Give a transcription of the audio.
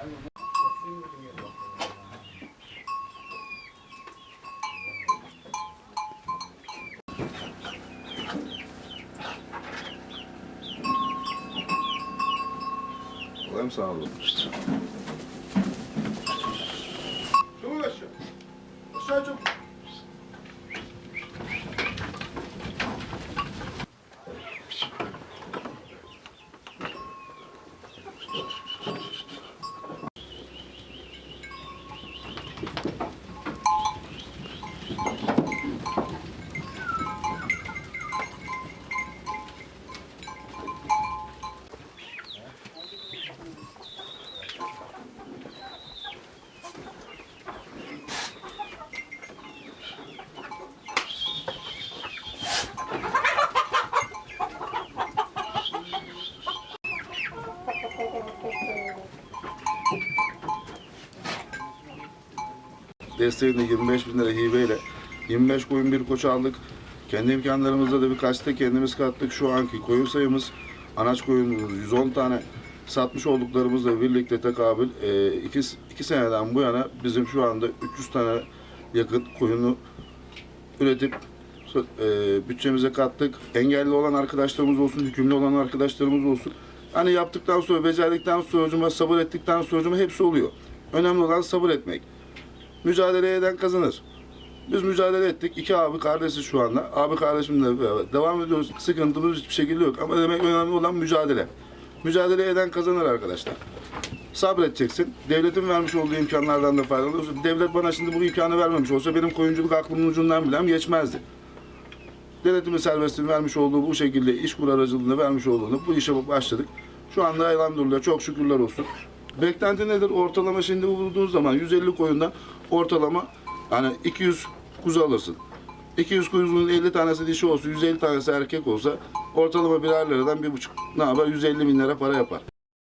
Kolay mı sağ olun? Desteğinde 25 bin lira hibeyle 25 koyun bir koç aldık. Kendi imkanlarımızla da birkaç da kendimiz kattık. Şu anki koyun sayımız anaç koyunumuz 110 tane satmış olduklarımızla birlikte tekabül 2 2 seneden bu yana bizim şu anda 300 tane yakın koyunu üretip e, bütçemize kattık. Engelli olan arkadaşlarımız olsun, hükümlü olan arkadaşlarımız olsun. Hani yaptıktan sonra, becerdikten sonra, sabır ettikten sonra hepsi oluyor. Önemli olan sabır etmek. Mücadele eden kazanır. Biz mücadele ettik. İki abi kardeşiz şu anda. Abi kardeşimle devam ediyoruz. Sıkıntımız hiçbir şekilde yok. Ama demek önemli olan mücadele. Mücadele eden kazanır arkadaşlar. Sabredeceksin. Devletin vermiş olduğu imkanlardan da faydalanıyorsun. Devlet bana şimdi bu imkanı vermemiş olsa benim koyunculuk aklımın ucundan bilem geçmezdi. Denetimin serbestliğini vermiş olduğu bu şekilde iş kur aracılığında vermiş olduğunu bu işe başladık. Şu anda elhamdülillah çok şükürler olsun. Beklenti nedir? Ortalama şimdi bulduğun zaman 150 koyundan ortalama hani 200 kuzu alırsın. 200 kuzunun 50 tanesi dişi olsa, 150 tanesi erkek olsa ortalama birer liradan bir buçuk ne yapar? 150 bin lira para yapar.